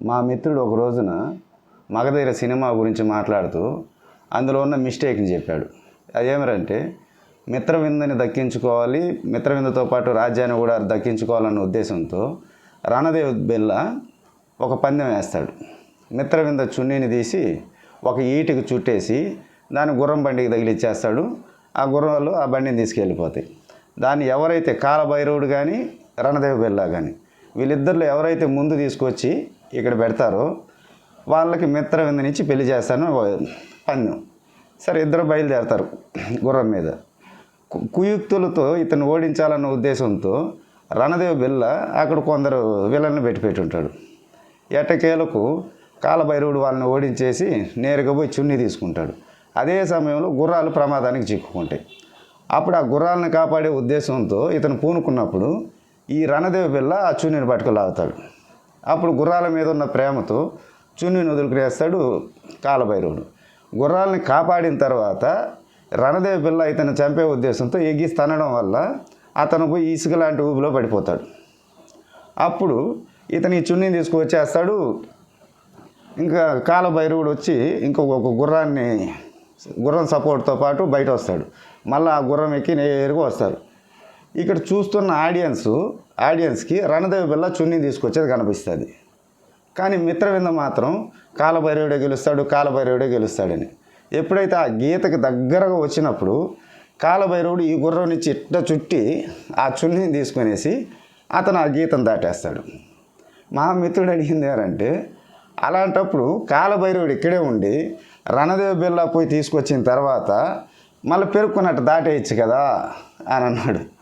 మా మిత్రుడు ఒక రోజున మగధీర సినిమా గురించి మాట్లాడుతూ అందులో ఉన్న మిస్టేక్ని చెప్పాడు. అదేమిటంటే మిత్రవిందని దక్కించుకోవాలి మిత్రవిందతో పాటు రాజ్యాన్ని కూడా దక్కించుకోవాలన్న ఉద్దేశంతో రణదేవ్ బిల్లా ఒక పందెం వేస్తాడు. మిత్రవింద చున్నీని తీసి ఒక ఈటికి చుట్టేసి దాన్ని గుర్రం బండికి తగిలిచ్చేస్తాడు. ఆ గుర్రాలు ఆ బండిని తీసుకెళ్ళిపోతాయి. దాన్ని ఎవరైతే కాలభైరవుడు కానీ రణదేవ్ బిల్లా కానీ వీళ్ళిద్దరిలో ఎవరైతే ముందు తీసుకొచ్చి ఇక్కడ పెడతారో వాళ్ళకి మిత్రవింద నుంచి పెళ్ళి చేస్తాను పందెం. సరే ఇద్దరు బయలుదేరతారు గుర్రం మీద. కు- కుయుక్తులతో ఇతను ఓడించాలన్న ఉద్దేశంతో రణదేవ్ బిల్ల అక్కడ కొందరు విలన్ని పెట్టి పెట్టుంటాడు. ఎట్టకేలకు కాలభైరవుడు వాళ్ళని ఓడించేసి నేరుగా పోయి చున్నీ తీసుకుంటాడు. అదే సమయంలో గుర్రాలు ప్రమాదానికి చిక్కుకుంటాయి. అప్పుడు ఆ గుర్రాలను కాపాడే ఉద్దేశంతో ఇతను పూనుకున్నప్పుడు ఈ రణదేవి బిల్ల ఆ చున్నీని పట్టుకులాగుతాడు అప్పుడు గుర్రాల మీద ఉన్న ప్రేమతో చున్నీని వదులుకునేస్తాడు కాలభైరవుడు. గుర్రాలని కాపాడిన తర్వాత రణదేవి పిల్ల ఇతను చంపే ఉద్దేశంతో ఎగిసి తనడం వల్ల అతను పోయి ఇసుక లాంటి ఊబిలో పడిపోతాడు. అప్పుడు ఇతను ఈ చున్నీని తీసుకువచ్చేస్తాడు. ఇంకా కాలభైరవుడు వచ్చి ఇంకొక ఒక గుర్రాన్ని గుర్రం సపోర్ట్తో పాటు బయట వస్తాడు మళ్ళీ ఆ గుర్రం ఎక్కి నేరుగా వస్తారు ఇక్కడ చూస్తున్న ఆడియన్స్ ఆడియన్స్కి రణదేవి బిల్ల చున్నీ తీసుకొచ్చేది కనిపిస్తుంది. కానీ మిత్రవింద మాత్రం కాలభైరవుడే గెలుస్తాడు కాలభైరవుడే గెలుస్తాడని. ఎప్పుడైతే ఆ గీతకి దగ్గరగా వచ్చినప్పుడు కాలభైరవుడు ఈ గుర్రం నుంచి ఇట్ట చుట్టి ఆ చున్నీని తీసుకునేసి అతను ఆ గీతను దాటేస్తాడు. మా మిత్రుడు అడిగింది ఏంటంటే అలాంటప్పుడు కాలభైరవుడు ఇక్కడే ఉండి రణదేవ బిర్లా పోయి తీసుకొచ్చిన తర్వాత మళ్ళీ పెరుక్కున్నట్టు దాటేయచ్చు కదా అని అన్నాడు.